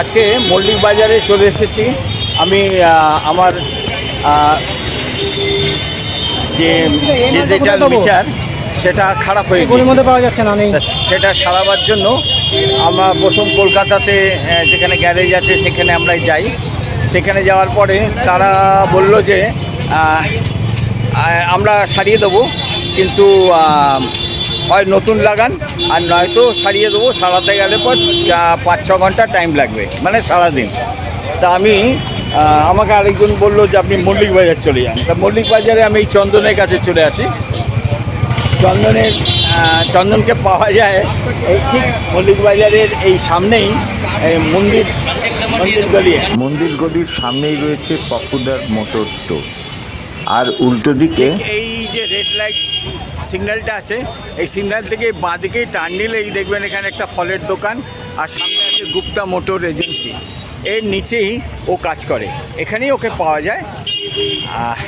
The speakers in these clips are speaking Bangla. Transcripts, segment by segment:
আজকে মল্লিক বাজারে চলে এসেছি। আমি আমার যে ডিজিটাল মিটার সেটা খারাপ হয়ে গেছে মধ্যে পাওয়া যাচ্ছে না নেই। সেটা সারাবার জন্য আমরা প্রথম কলকাতাতে যেখানে গ্যারেজ আছে সেখানে আমরা যাই। সেখানে যাওয়ার পরে তারা বলল যে আমরা সারিয়ে দেবো কিন্তু হয় নতুন লাগান আর নয়তো সারিয়ে দেবো সারাতে গেলে পর পাঁচ ছ ঘণ্টা টাইম লাগবে মানে সারাদিন। তা আমি আমাকে আরেকজন বলল যে আপনি মল্লিক বাজার চলে যান। তা মল্লিক বাজারে আমি এই চন্দনের কাছে চলে আসি। চন্দনের চন্দনকে পাওয়া যায় এই ঠিক মল্লিক বাজারের এই সামনেই এই মন্দির মন্দির গলিয়ে। মন্দির গলির সামনেই রয়েছে পপুলার মোটর স্টোর আর উল্টো দিকে এই যে রেড লাইট সিগন্যালটা আছে এই সিগন্যাল থেকে বাঁদিকেই টার্ন নিলেই দেখবেন এখানে একটা ফলের দোকান আর সামনে আছে গুপ্তা মোটর এজেন্সি এর নিচেই ও কাজ করে এখানেই ওকে পাওয়া যায় আহ,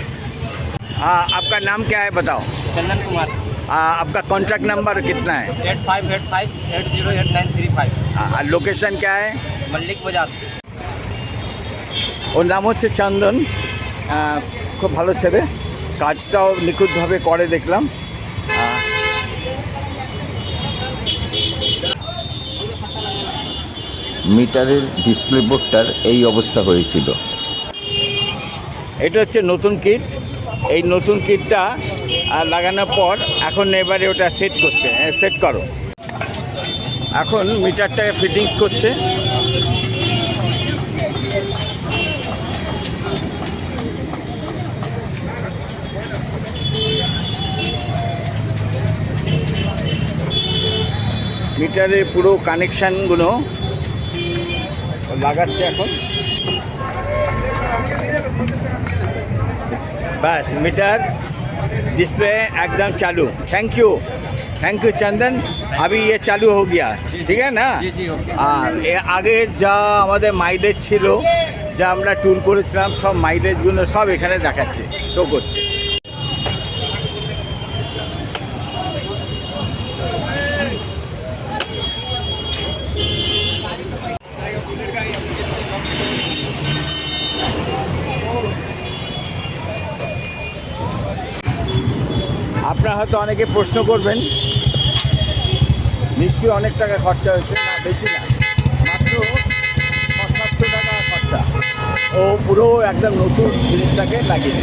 আহ, आपका नाम क्या है बताओ चंदन कुमार आह, आपका कॉन्टैक्ट नंबर कितना है eight five eight five eight zero eight nine three five location क्या है मल्लिक बाजार ওর নাম হচ্ছে চন্দন আহ, খুব ভালো ছেলে কাজটাও নিখুঁতভাবে করে দেখলাম। মিটারের ডিসপ্লে বোর্ডটার এই অবস্থা হয়েছিল। এটা হচ্ছে নতুন কিট। এই নতুন কিটটা লাগানোর পর এখন এবারে ওটা সেট করছে সেট করো। এখন মিটারটাকে ফিটিংস করছে। মিটারের পুরো কানেকশানগুলো লাগাচ্ছে এখন बस मीटर डिस्प्ले एकदम चालू thank you thank you Chandan अभी ये चालू हो गया ठीक है ना जी, जी, हो गया। আর এ আগের যা আমাদের মাইলেজ ছিল যা আমরা ট্যুর করেছিলাম সব মাইলেজগুলো সব এখানে দেখাচ্ছে শো করছে আপনারা হয়তো অনেকে প্রশ্ন করবেন, নিশ্চয়ই অনেক টাকা খরচা হয়েছে, না, বেশি না। মাত্র ছ সাতশো টাকা খরচা। ও পুরো একদম নতুন জিনিসটাকে লাগিয়ে